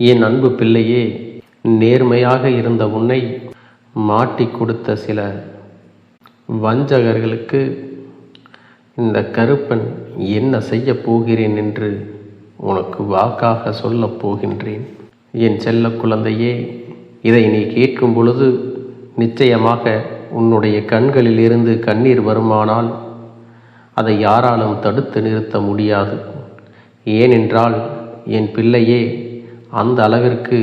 என் அன்பு பிள்ளையே நேர்மையாக இருந்த உன்னை மாட்டி கொடுத்த சில வஞ்சகர்களுக்கு இந்த கருப்பன் என்ன செய்யப் போகிறேன் என்று உனக்கு வாக்காக சொல்லப் போகின்றேன். என் செல்ல குழந்தையே இதை நீ கேட்கும் பொழுது நிச்சயமாக உன்னுடைய கண்களில் இருந்து கண்ணீர் வருமானால் அதை யாராலும் தடுத்து நிறுத்த முடியாது. ஏனென்றால் என் பிள்ளையே அந்த அளவிற்கு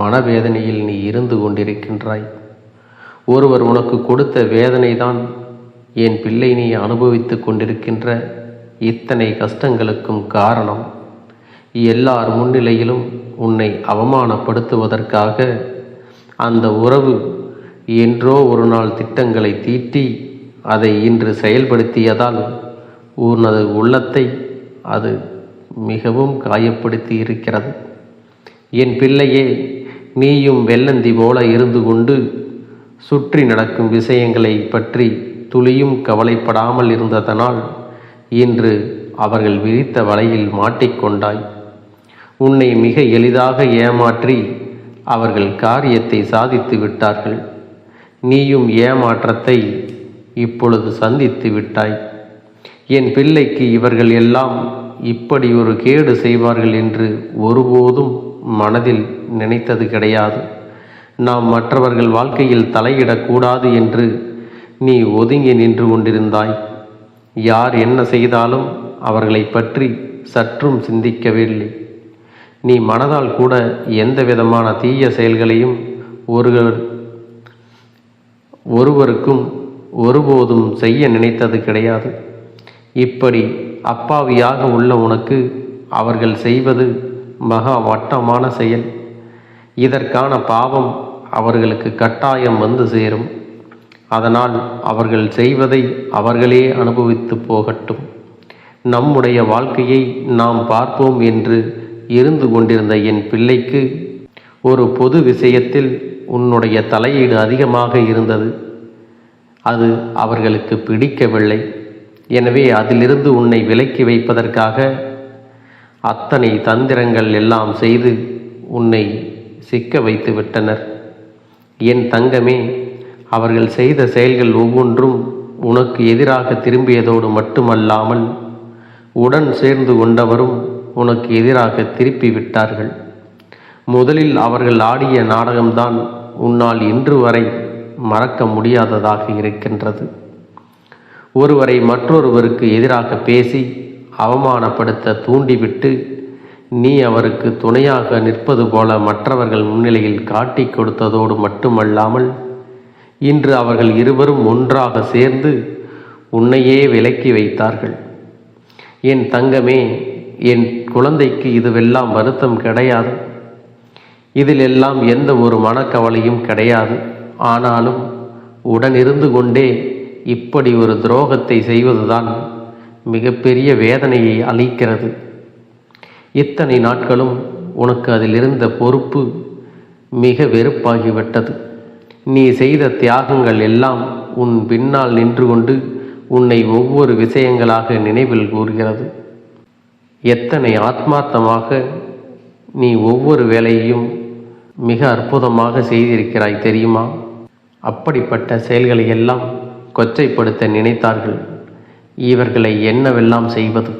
மனவேதனையில் நீ இருந்து கொண்டிருக்கின்றாய். ஒருவர் உனக்கு கொடுத்த வேதனைதான் என் பிள்ளை நீ அனுபவித்துக் கொண்டிருக்கின்ற இத்தனை கஷ்டங்களுக்கும் காரணம். எல்லார் முன்னிலையிலும் உன்னை அவமானப்படுத்துவதற்காக அந்த உறவு என்றோ ஒரு நாள் திட்டங்களை தீட்டி அதை இன்று செயல்படுத்தியதால் உனது உள்ளத்தை அது மிகவும் காயப்படுத்தி இருக்கிறது. என் பிள்ளையே நீயும் வெள்ளந்தி போல இருந்து கொண்டு சுற்றி நடக்கும் விஷயங்களை பற்றி துளியும் கவலைப்படாமல் இருந்ததனால் இன்று அவர்கள் விரித்த வலையில் மாட்டிக்கொண்டாய் உன்னை மிக எளிதாக ஏமாற்றி அவர்கள் காரியத்தை சாதித்து விட்டார்கள். நீயும் ஏமாற்றத்தை இப்பொழுது சந்தித்து விட்டாய். என் பிள்ளைக்கு இவர்கள் எல்லாம் இப்படி ஒரு கேடு செய்வார்கள் என்று ஒருபோதும் மனதில் நினைத்தது கிடையாது. நாம் மற்றவர்கள் வாழ்க்கையில் தலையிடக்கூடாது என்று நீ ஒதுங்கி நின்று கொண்டிருந்தாய். யார் என்ன செய்தாலும் அவர்களை பற்றி சற்றும் சிந்திக்கவில்லை. நீ மனதால் கூட எந்த விதமான தீய செயல்களையும் ஒருவர் ஒருவருக்கும் ஒருபோதும் செய்ய நினைத்தது கிடையாது. இப்படி அப்பாவியாக உள்ள உனக்கு அவர்கள் செய்வது மகா வட்டமான செயல். இதற்கான பாவம் அவர்களுக்கு கட்டாயம் வந்து சேரும். அதனால் அவர்கள் செய்வதை அவர்களே அனுபவித்து போகட்டும். நம்முடைய வாழ்க்கையை நாம் பார்ப்போம் என்று இருந்து கொண்டிருந்த என் பிள்ளைக்கு ஒரு பொது விஷயத்தில் உன்னுடைய தலையீடு அதிகமாக இருந்தது. அது அவர்களுக்கு பிடிக்கவில்லை. எனவே அதிலிருந்து உன்னை விலக்கி வைப்பதற்காக அத்தனை தந்திரங்கள் எல்லாம் செய்து உன்னை சிக்க வைத்து விட்டனர். என் தங்கமே அவர்கள் செய்த செயல்கள் ஒவ்வொன்றும் உனக்கு எதிராக திரும்பியதோடு மட்டுமல்லாமல் உடன் சேர்ந்து கொண்டவரும் உனக்கு எதிராக திருப்பி விட்டார்கள். முதலில் அவர்கள் ஆடிய நாடகம்தான் உன்னால் இன்று வரை மறக்க முடியாததாக இருக்கின்றது. ஒருவரை மற்றொருவருக்கு எதிராக பேசி அவமானப்படுத்த தூண்டிவிட்டு நீ அவருக்கு துணையாக நிற்பது போல மற்றவர்கள் முன்னிலையில் காட்டி கொடுத்ததோடு மட்டுமல்லாமல் இன்று அவர்கள் இருவரும் ஒன்றாக சேர்ந்து உன்னையே விலக்கி வைத்தார்கள். என் தங்கமே என் குழந்தைக்கு இதுவெல்லாம் வருத்தம் கிடையாது. இதில் எல்லாம் எந்த ஒரு மனக்கவலையும் கிடையாது. ஆனாலும் உடனிருந்து கொண்டே இப்படி ஒரு துரோகத்தை செய்வதுதான் மிகப்பெரிய வேதனையை அளிக்கிறது. இத்தனை நாட்களும் உனக்கு அதில் இருந்த பொறுப்பு மிக வெறுப்பாகிவிட்டது. நீ செய்த தியாகங்கள் எல்லாம் உன் பின்னால் நின்று கொண்டு உன்னை ஒவ்வொரு விஷயங்களாக நினைவில் கூறுகிறது. எத்தனை ஆத்மார்த்தமாக நீ ஒவ்வொரு வேலையையும் மிக அற்புதமாக செய்திருக்கிறாய் தெரியுமா? அப்படிப்பட்ட செயல்களை எல்லாம் கொச்சைப்படுத்த நினைத்தார்கள். இவர்களை என்னவெல்லாம் செய்வது?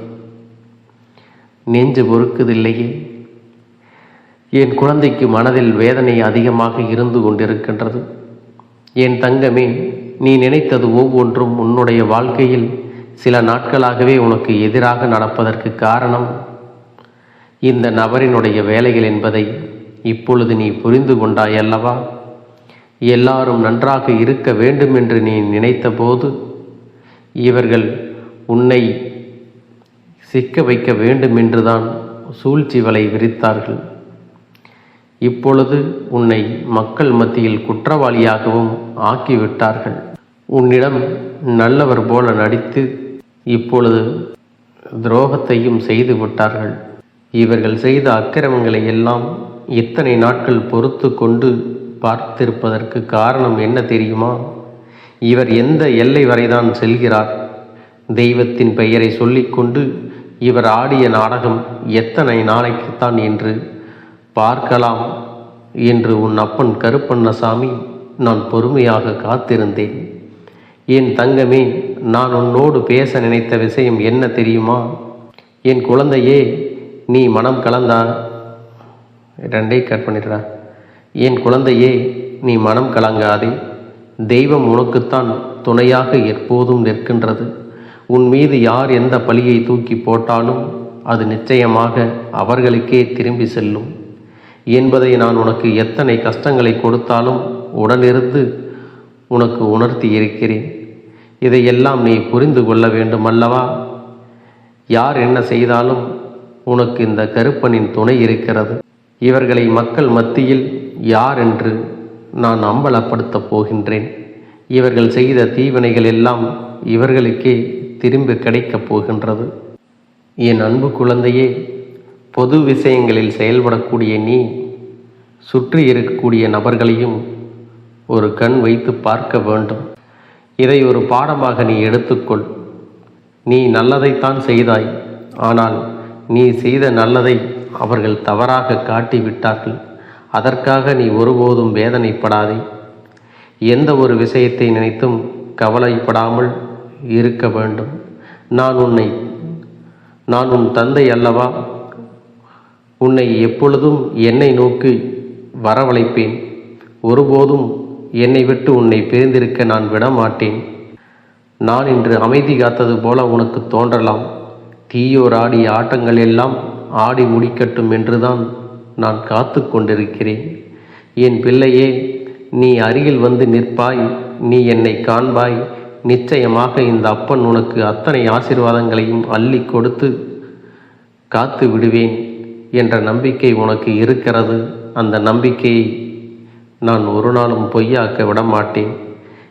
நெஞ்சு பொறுக்குதில்லையே. என் குழந்தைக்கு மனதில் வேதனை அதிகமாக இருந்து கொண்டிருக்கின்றது. என் தங்கமே நீ நினைத்தது ஒவ்வொன்றும் உன்னுடைய வாழ்க்கையில் சில நாட்களாகவே உனக்கு எதிராக நடப்பதற்கு காரணம். இந்த நபரினுடைய வேலைகள் என்பதை இப்பொழுது நீ புரிந்து கொண்டாய் அல்லவா? எல்லாரும் நன்றாக இருக்க வேண்டும் என்று நீ நினைத்தபோது இவர்கள் உன்னை சிக்க வைக்க வேண்டும் என்றுதான் சூழ்ச்சி வலை விரித்தார்கள். இப்பொழுது உன்னை மக்கள் மத்தியில் குற்றவாளியாகவும் ஆக்கிவிட்டார்கள். உன்னிடம் நல்லவர் போல நடித்து இப்பொழுது துரோகத்தையும் செய்து விட்டார்கள். இவர்கள் செய்த அக்கிரமங்களை எல்லாம் இத்தனை நாட்கள் பொறுத்து கொண்டு பார்த்திருப்பதற்கு காரணம் என்ன தெரியுமா? இவர் எந்த எல்லை வரைதான் செல்கிறார்? தெய்வத்தின் பெயரை சொல்லிக்கொண்டு இவர் ஆடிய நாடகம் எத்தனை நாளைக்குத்தான் என்று பார்க்கலாம் என்று உன் அப்பன் கருப்பண்ணசாமி நான் பொறுமையாக காத்திருந்தேன். என் தங்கமே நான் உன்னோடு பேச நினைத்த விஷயம் என்ன தெரியுமா? என் குழந்தையே நீ மனம் கலந்தா? ரெண்டே கட் பண்ணிடுறா. என் குழந்தையே நீ மனம் கலங்காதே. தெய்வம் உனக்குத்தான் துணையாக எப்போதும் நிற்கின்றது. உன் மீது யார் எந்த பழியை தூக்கி போட்டாலும் அது நிச்சயமாக அவர்களுக்கே திரும்பி செல்லும். என்பதை நான் உனக்கு எத்தனை கஷ்டங்களை கொடுத்தாலும் உடனிருந்து உனக்கு உணர்த்தி இருக்கிறேன். இதையெல்லாம் நீ புரிந்து கொள்ள வேண்டும் அல்லவா யார் என்ன செய்தாலும் உனக்கு இந்த கருப்பனின் துணை இருக்கிறது. இவர்களை மக்கள் மத்தியில் யார் என்று நான் அம்பலப்படுத்தப் போகின்றேன். இவர்கள் செய்த தீவினைகள் எல்லாம் இவர்களுக்கே திரும்ப கிடைக்கப் போகின்றது. என் அன்பு குழந்தையே பொது விஷயங்களில் செயல்படக்கூடிய நீ சுற்றி இருக்கக்கூடிய நபர்களையும் ஒரு கண் வைத்து பார்க்க வேண்டும். இதை ஒரு பாடமாக நீ எடுத்துக்கொள். நீ நல்லதைத்தான் செய்தாய். ஆனால் நீ செய்த நல்லதை அவர்கள் தவறாக காட்டிவிட்டார்கள். அதற்காக நீ ஒருபோதும் வேதனைப்படாதே. எந்த ஒரு விஷயத்தை நினைத்தும் கவலைப்படாமல் இருக்க வேண்டும். நான் உன்னை நான் உன் தந்தை அல்லவா? உன்னை எப்பொழுதும் என்னை நோக்கி வரவழைப்பேன். ஒருபோதும் என்னை விட்டு உன்னை பிரிந்திருக்க நான் விட மாட்டேன் நான் இன்று அமைதி காத்தது போல உனக்கு தோன்றலாம். தீயோர் ஆடிய ஆட்டங்கள் எல்லாம் ஆடி முடிக்கட்டும் என்றுதான் நான் காத்து கொண்டிருக்கிறேன். என் பிள்ளையே நீ அருகில் வந்து நிற்பாய். நீ என்னை காண்பாய். நிச்சயமாக இந்த அப்பன் உனக்கு அத்தனை ஆசீர்வாதங்களையும் அள்ளி கொடுத்து காத்து விடுவேன் என்ற நம்பிக்கை உனக்கு இருக்கிறது. அந்த நம்பிக்கையை நான் ஒரு நாளும் பொய்யாக்க விட மாட்டேன்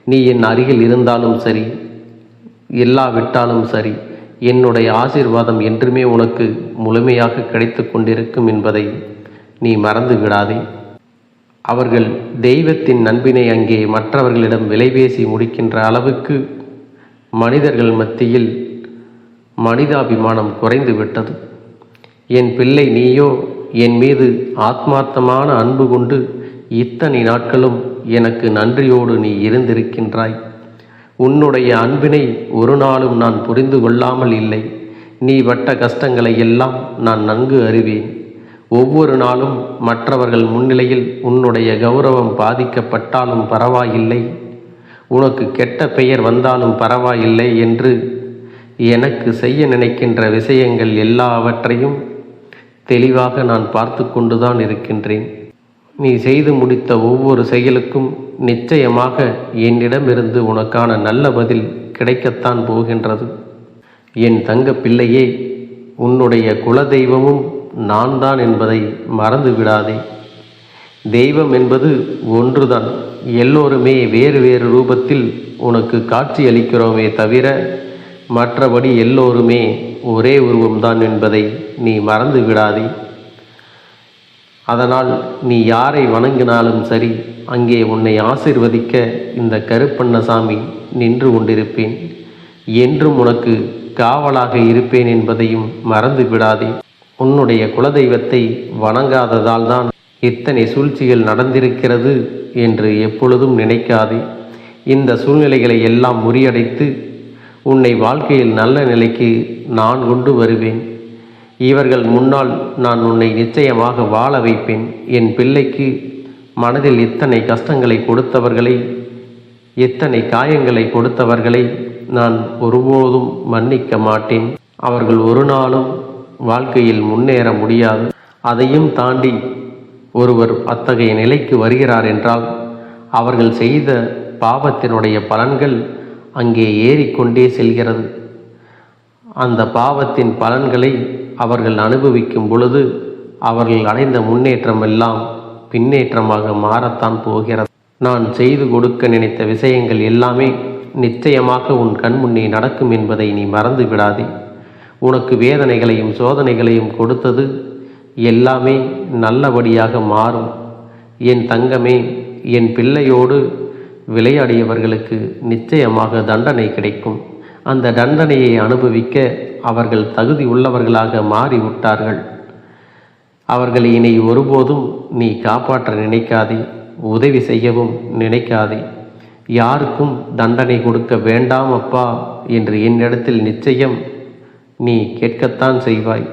நீ என் அருகில் இருந்தாலும் சரி இல்லாவிட்டாலும் சரி என்னுடைய ஆசீர்வாதம் என்றுமே உனக்கு முழுமையாக கிடைத்து கொண்டிருக்கும் என்பதை நீ மறந்து விடாதே அவர்கள் தெய்வத்தின் நண்பினை அங்கே மற்றவர்களிடம் விலைபேசி முடிக்கின்ற அளவுக்கு மனிதர்கள் மத்தியில் மனிதாபிமானம் குறைந்து விட்டது. என் பிள்ளை நீயோ என் மீது ஆத்மார்த்தமான அன்பு கொண்டு இத்தனை நாட்களும் எனக்கு நன்றியோடு நீ இருந்திருக்கின்றாய். உன்னுடைய அன்பினை ஒரு நாளும் நான் புரிந்து கொள்ளாமல் இல்லை. நீ பட்ட கஷ்டங்களை எல்லாம் நான் நன்கு அறிவேன். ஒவ்வொரு நாளும் மற்றவர்கள் முன்னிலையில் உன்னுடைய கௌரவம் பாதிக்கப்பட்டாலும் பரவாயில்லை. உனக்கு கெட்ட பெயர் வந்தாலும் பரவாயில்லை என்று எனக்கு செய்ய நினைக்கின்ற விஷயங்கள் எல்லாவற்றையும் தெளிவாக நான் பார்த்து கொண்டுதான் இருக்கின்றேன். நீ செய்து முடித்த ஒவ்வொரு செயலுக்கும் நிச்சயமாக என்னிடமிருந்து உனக்கான நல்ல பதில் கிடைக்கத்தான் போகின்றது. என் தங்க பிள்ளையே உன்னுடைய குலதெய்வமும் நான் தான் என்பதை மறந்து விடாதே. தெய்வம் என்பது ஒன்றுதான் எல்லோருமே வேறு வேறு ரூபத்தில் உனக்கு காட்சி அளிக்கிறோமே தவிர மற்றபடி எல்லோருமே ஒரே உருவம்தான் என்பதை நீ மறந்து விடாதே. அதனால் நீ யாரை வணங்கினாலும் சரி அங்கே உன்னை ஆசிர்வதிக்க இந்த கருப்பண்ணசாமி நின்று கொண்டிருப்பேன். என்றும் உனக்கு காவலாக இருப்பேன் என்பதையும் மறந்து விடாதே. உன்னுடைய குலதெய்வத்தை வணங்காததால் தான் இத்தனை சூழ்ச்சிகள் நடந்திருக்கிறது என்று எப்பொழுதும் நினைக்காதே. இந்த சூழ்நிலைகளை எல்லாம் முறியடைத்து உன்னை வாழ்க்கையில் நல்ல நிலைக்கு நான் கொண்டு வருவேன். இவர்கள் முன்னால் நான் உன்னை நிச்சயமாக வாழ வைப்பேன். என் பிள்ளைக்கு மனதில் இத்தனை கஷ்டங்களை கொடுத்தவர்களை எத்தனை காயங்களை கொடுத்தவர்களை நான் ஒருபோதும் மன்னிக்க மாட்டேன். அவர்கள் ஒரு நாளும் வாழ்க்கையில் முன்னேற முடியாது. அதையும் தாண்டி ஒருவர் அத்தகைய நிலைக்கு வருகிறார் என்றால் அவர்கள் செய்த பாவத்தினுடைய பலன்கள் அங்கே ஏறிக்கொண்டே செல்கிறது. அந்த பாவத்தின் பலன்களை அவர்கள் அனுபவிக்கும் பொழுது அவர்கள் அடைந்த முன்னேற்றம் எல்லாம் பின்னேற்றமாக மாறத்தான் போகிறது. நான் செய்து கொடுக்க நினைத்த விஷயங்கள் எல்லாமே நிச்சயமாக உன் கண்முன்னே நடக்கும் என்பதை நீ மறந்து விடாதே உனக்கு வேதனைகளையும் சோதனைகளையும் கொடுத்தது எல்லாமே நல்லபடியாக மாறும். என் தங்கமே என் பிள்ளையோடு விளையாடியவர்களுக்கு நிச்சயமாக தண்டனை கிடைக்கும். அந்த தண்டனையை அனுபவிக்க அவர்கள் தகுதி உள்ளவர்களாக மாறிவிட்டார்கள். அவர்கள் இனி ஒருபோதும் நீ காப்பாற்ற நினைக்காதே உதவி செய்யவும் நினைக்காதே. யாருக்கும் தண்டனை கொடுக்க வேண்டாம் அப்பா என்று என்னிடத்தில் நிச்சயம் நீ கேட்கத்தான் செய்வாய்.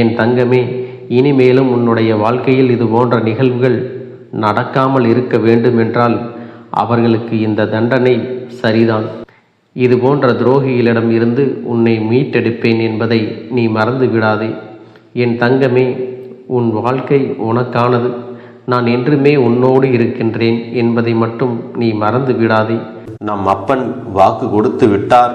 என் தங்கமே இனிமேலும் உன்னுடைய வாழ்க்கையில் இது போன்ற நிகழ்வுகள் நடக்காமல் இருக்க வேண்டுமென்றால் அவர்களுக்கு இந்த தண்டனை சரிதான். இது போன்ற துரோகிகளிடம் இருந்து உன்னை மீட்டெடுப்பேன் என்பதை நீ மறந்து விடாதே. என் தங்கமே உன் வாழ்க்கை உனக்கானது. நான் என்றுமே உன்னோடு இருக்கின்றேன் என்பதை மட்டும் நீ மறந்து விடாதே. நம் அப்பன் வாக்கு கொடுத்து விட்டார்.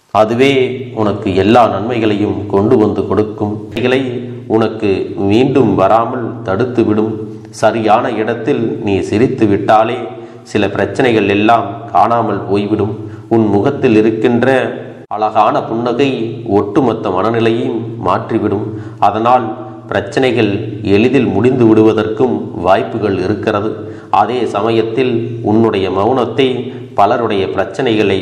அதுவே உனக்கு எல்லா நன்மைகளையும் கொண்டு வந்து கொடுக்கும். இவைகளை உனக்கு மீண்டும் வராமல் தடுத்துவிடும் சரியான இடத்தில் நீ சிரித்து விட்டாலே சில பிரச்சனைகள் எல்லாம் காணாமல் போய்விடும். உன் முகத்தில் இருக்கின்ற அழகான புன்னகை ஒட்டுமொத்த மனநிலையும் மாற்றிவிடும். அதனால் பிரச்சனைகள் எளிதில் முடிந்து விடுவதற்கும் வாய்ப்புகள் இருக்கிறது. அதே சமயத்தில் உன்னுடைய மௌனத்தை பலருடைய பிரச்சனைகளை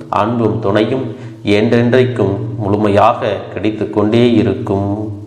அன்பும் துணையும் என்றென்றைக்கும் முழுமையாக கிடைத்து கொண்டே இருக்கும்.